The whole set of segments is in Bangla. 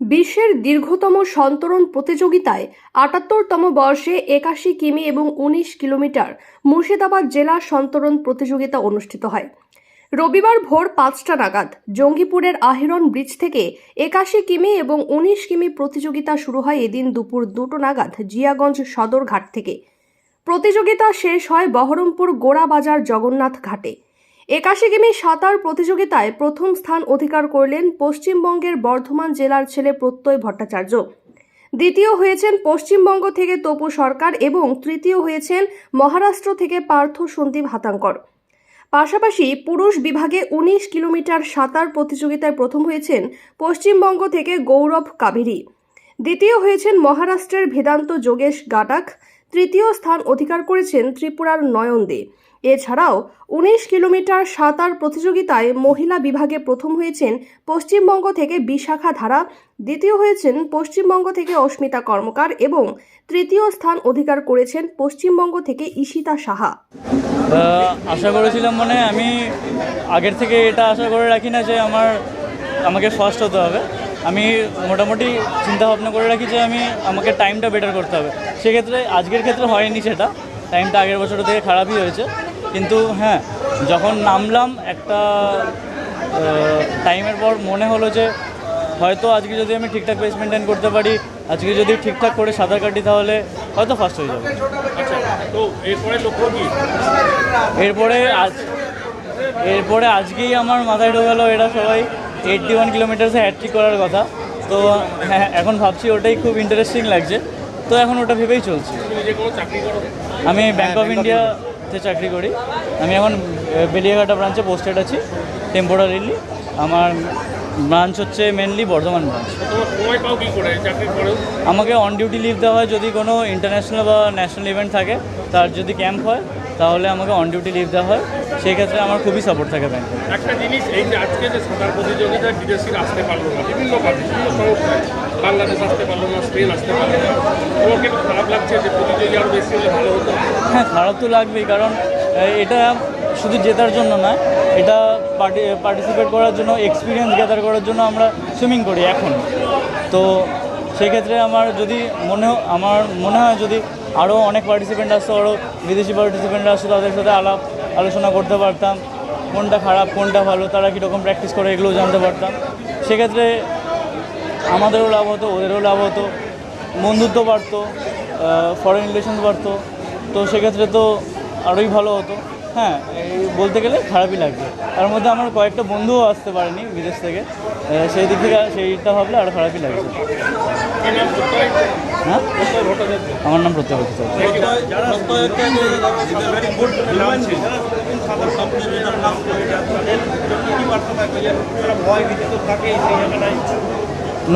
বিশ্বের দীর্ঘতম সন্তরণ প্রতিযোগিতায় আটাত্তরতম বর্ষে একাশি কিমি এবং উনিশ কিলোমিটার মুর্শিদাবাদ জেলা সন্তরণ প্রতিযোগিতা অনুষ্ঠিত হয়। রবিবার ভোর পাঁচটা নাগাদ জঙ্গিপুরের আহিরন ব্রিজ থেকে একাশি কিমি এবং উনিশ কিমি প্রতিযোগিতা শুরু হয় এদিন দুপুর দুটো নাগাদ জিয়াগঞ্জ সদর ঘাট থেকে। প্রতিযোগিতা শেষ হয় বহরমপুর গোড়াবাজার জগন্নাথ ঘাটে। একাশি কিমি সাঁতার প্রতিযোগিতায় প্রথম স্থান অধিকার করলেন পশ্চিমবঙ্গের বর্ধমান জেলার ছেলে প্রত্যয় ভট্টাচার্য। দ্বিতীয় হয়েছেন পশ্চিমবঙ্গ থেকে তপু সরকার এবং তৃতীয় হয়েছেন মহারাষ্ট্র থেকে পার্থ সন্দীপ হাতাঙ্কর। পাশাপাশি পুরুষ বিভাগে উনিশ কিলোমিটার সাঁতার প্রতিযোগিতায় প্রথম হয়েছেন পশ্চিমবঙ্গ থেকে গৌরব কাবেরী দ্বিতীয় হয়েছেন মহারাষ্ট্রের ভেদান্ত যোগেশ গাটাক তৃতীয় স্থান অধিকার করেছেন ত্রিপুরার নয়ন দে। এছাড়াও উনিশ কিলোমিটার সাঁতার প্রতিযোগিতায় মহিলা বিভাগে প্রথম হয়েছেন পশ্চিমবঙ্গ থেকে বিশাখা ধারা, দ্বিতীয় হয়েছেন পশ্চিমবঙ্গ থেকে অস্মিতা কর্মকার এবং তৃতীয় স্থান অধিকার করেছেন পশ্চিমবঙ্গ থেকে ঈশিতা সাহা। আশা করেছিলাম মানে আমি আগের থেকে এটা আশা করে রাখি না যে আমার, আমাকে ফার্স্ট হতে হবে। আমি মোটামুটি চিন্তা ভাবনা করে রাখি যে আমি, আমাকে টাইমটা বেটার করতে হবে। সেক্ষেত্রে আজকের ক্ষেত্রে হয়নি সেটা। টাইমটা আগের বছর থেকে খারাপই হয়েছে। কিন্তু হ্যাঁ যখন নামলাম একটা টাইমের পর মনে হলো যে হয়তো আজকে যদি আমি ঠিকঠাক পেস মেনটেন করতে পারি আজকে যদি ঠিকঠাক করে সাঁতার কাটি তাহলে হয়তো ফার্স্ট হয়ে যাবে। আচ্ছা তো এরপরে লক্ষ্য কি? এরপরে আজ এরপরে আজকেই আমার মাথায় ঢোকালো এরা সবাই এইটটি ওয়ান কিলোমিটার্সে হ্যাট্রিক করার কথা। তো হ্যাঁ এখন ভাবছি ওটাই খুব ইন্টারেস্টিং লাগছে। তো এখন ওটা ভেবেই চলছি। তুমি নিজে কোনো চাকরি করো। আমি ব্যাংক অফ ইন্ডিয়াতে চাকরি করি। আমি এখন বেলিয়াঘাটা ব্রাঞ্চে পোস্টেড আছি টেম্পোরারিলি আমার ব্রাঞ্চ হচ্ছে মেনলি বর্ধমান ব্রাঞ্চ আমাকে অন ডিউটি লিভ দেওয়া হয় যদি কোনো ইন্টারন্যাশনাল বা ন্যাশনাল ইভেন্ট থাকে তার যদি ক্যাম্প হয় তাহলে আমাকে অন ডিউটি লিভ দেওয়া হয়। সেই ক্ষেত্রে আমার খুবই সাপোর্ট থাকে ব্যাংকে একটা জিনিস এই যে আজকে যে সাঁতার প্রতিযোগিতায় বিদেশির আসতে পারল না বিভিন্ন বাংলাদেশ আসতে পারল না স্পেন আসতে পারল না। খারাপ লাগছে যে প্রতিযোগী আরও বেশি হলে ভালো হ্যাঁ খারাপ তো লাগবেই, কারণ এটা শুধু জেতার জন্য নয় এটা পার্টিসিপেট করার জন্য এক্সপিরিয়েন্স গ্যাদার করার জন্য আমরা সুইমিং করি এখন। তো সেক্ষেত্রে আমার যদি মনে আমার মনে হয় যদি আরও অনেক পার্টিসিপেন্ট আসতো আরও বিদেশি পার্টিসিপেন্ট আসতো, তাদের সাথে আলাপ আলোচনা করতে পারতাম, কোনটা খারাপ, কোনটা ভালো, তারা কীরকম প্র্যাকটিস করে এগুলো জানতে পারতাম। সেক্ষেত্রে আমাদেরও লাভ হতো, ওদেরও লাভ হতো, বন্ধুত্ব বাড়তো ফরেন রিলেশনস বাড়তো তো সেক্ষেত্রে তো আরোই ভালো হতো। হ্যাঁ বলতে গেলে খারাপই লাগবে। তার মধ্যে আমার কয়েকটা বন্ধুও আসতে পারেনি বিদেশ থেকে। সেই দিক থেকে সেইটা ভাবলে আরও খারাপই লাগছে। প্রত্যয় হ্যাঁ? আমার নাম প্রত্যেক বছর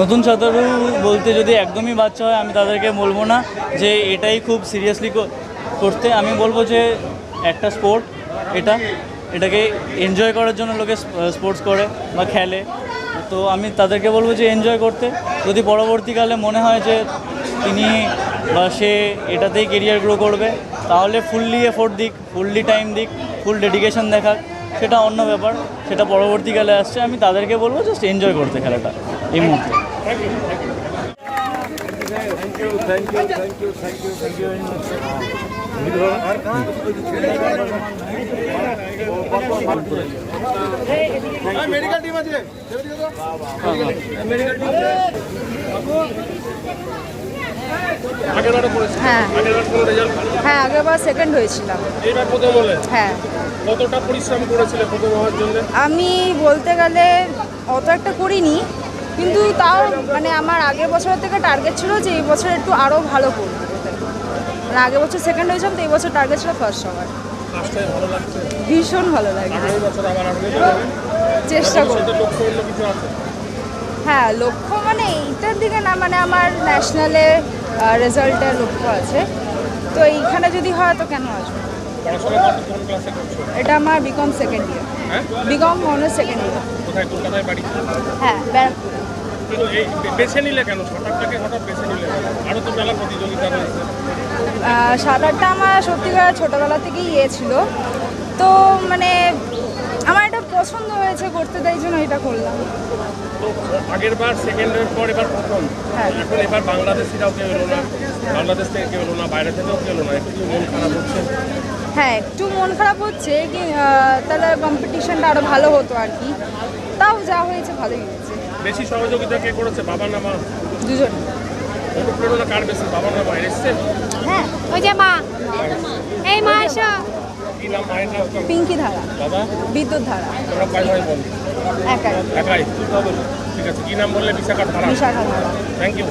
নতুন সাঁতারু বলতে যদি একদমই বাচ্চা হয়, আমি তাদেরকে বলব না যে এটাই খুব সিরিয়াসলি করতে আমি বলব যে একটা স্পোর্ট এটা, এটাকে এনজয় করার জন্য লোকে স্পোর্টস করে বা খেলে। তো আমি তাদেরকে বলব যে এনজয় করতে। যদি পরবর্তীকালে মনে হয় যে তিনি বা সে এটাতেই কেরিয়ার গ্রো করবে, তাহলে ফুললি এফোর্ট দিক ফুললি টাইম দিক ফুল ডেডিকেশন দেখাক। সেটা অন্য ব্যাপার, সেটা পরবর্তীকালে আসছে। আমি তাদেরকে বলব জাস্ট এনজয় করতে খেলাটা এই মুহূর্তে। আগের বারে পড়েছে হ্যাঁ রেজাল্ট ভালো হ্যাঁ আগেরবার সেকেন্ড হয়েছিলাম। হ্যাঁ। কতটা পরিশ্রম করেছিলে প্রথম হওয়ার জন্য? আমি বলতে গেলে অত একটা করিনি কিন্তু তাও মানে আমার আগের বছরের থেকে টার্গেট ছিল যে এই বছর একটু আরও ভালো করব। মানে আগের বছর সেকেন্ড হয়েছিলাম তো এই বছর টার্গেট ছিল ফার্স্ট হওয়ার ভীষণ ভালো লাগে। চেষ্টা করব। হ্যাঁ লক্ষ্য মানে এইটার দিকে না মানে আমার ন্যাশনালে রেজাল্টের লক্ষ্য আছে। তো এইখানে যদি হয় তো কেন আসবে? এটা আমার বিকম সেকেন্ড ইয়ার হ্যাঁ? বিকম অনার্স সেকেন্ড ইয়ার হ্যাঁ ব্যারাকপুরে। কিন্তু এই বেছে নিলে কেন? সাঁতারটাকে হঠাৎ বেছে নিলে আরও তো মেলা প্রতিযোগিতা রয়েছে। সাঁতারটা আমার সত্যি সত্যিকার ছোটোবেলা থেকেই ইয়ে ছিল। তো মানে আমার এটা পছন্দ হয়েছে করতে তাই জন্য এটা করলাম। তো আগের বার সেকেন্ডের পর এবার প্রথম। হ্যাঁ। এখন এবার বাংলাদেশিরাও কেউ এলো না। বাংলাদেশ থেকে কেউ এলো না বাইরে থেকেও কেউ এলো না। একটু মন খারাপ হচ্ছে। হ্যাঁ একটু মন খারাপ হচ্ছে তাহলে কম্পিটিশনটা আরও ভালো হতো আর কি। তাও যা হয়েছে ভালোই হয়েছে। বেশি সহযোগিতা কে করেছে? বাবা না মা দুজন। অনুপ্রেরণা কার বেশি? বাবা না মা এসছে? হ্যাঁ ওই যে মা। এই মা এসো। কি নাম মায়ের নাম? পিঙ্কি ধারা। বাবা বিদ্যুৎ ধারা। তোমরা কয় ভাই বোন? একাই। একাই? ঠিক আছে কি নাম বললে? বিশাখা ধারা। বিশাখা ধারা। থ্যাংক ইউ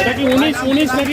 এটা কি উনিশ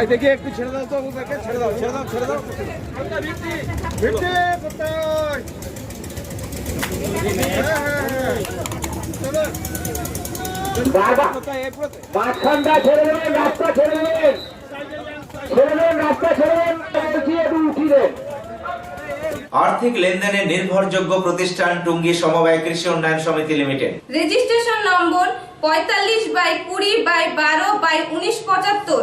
ভাই দেখি একটু ছেড়ে দাও তো ওদেরকে ছেড়ে দাও ছেড়ে দাও ছেড়ে দাও। ভিড়তে কোথায় মাঝখানটা ছেড়ে দেবেন রাস্তা ছেড়ে দেবেন ছেড়ে দেবেন রাস্তা ছেড়ে দেবেন একটু উঠিয়ে দেন আর্থিক লেনদেনে নির্ভরযোগ্য প্রতিষ্ঠান টুঙ্গি সমবায় কৃষি উন্নয়ন সমিতি লিমিটেড। রেজিস্ট্রেশন নম্বর পঁয়তাল্লিশ বাই কুড়ি বাই বারো বাই উনিশ পঁচাত্তর।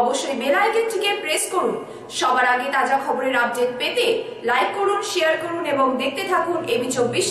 অবশ্যই বেল আইকনটিকে প্রেস করুন। সবার আগে তাজা খবরের আপডেট পেতে লাইক করুন শেয়ার করুন এবং দেখতে থাকুন এবি চব্বিশ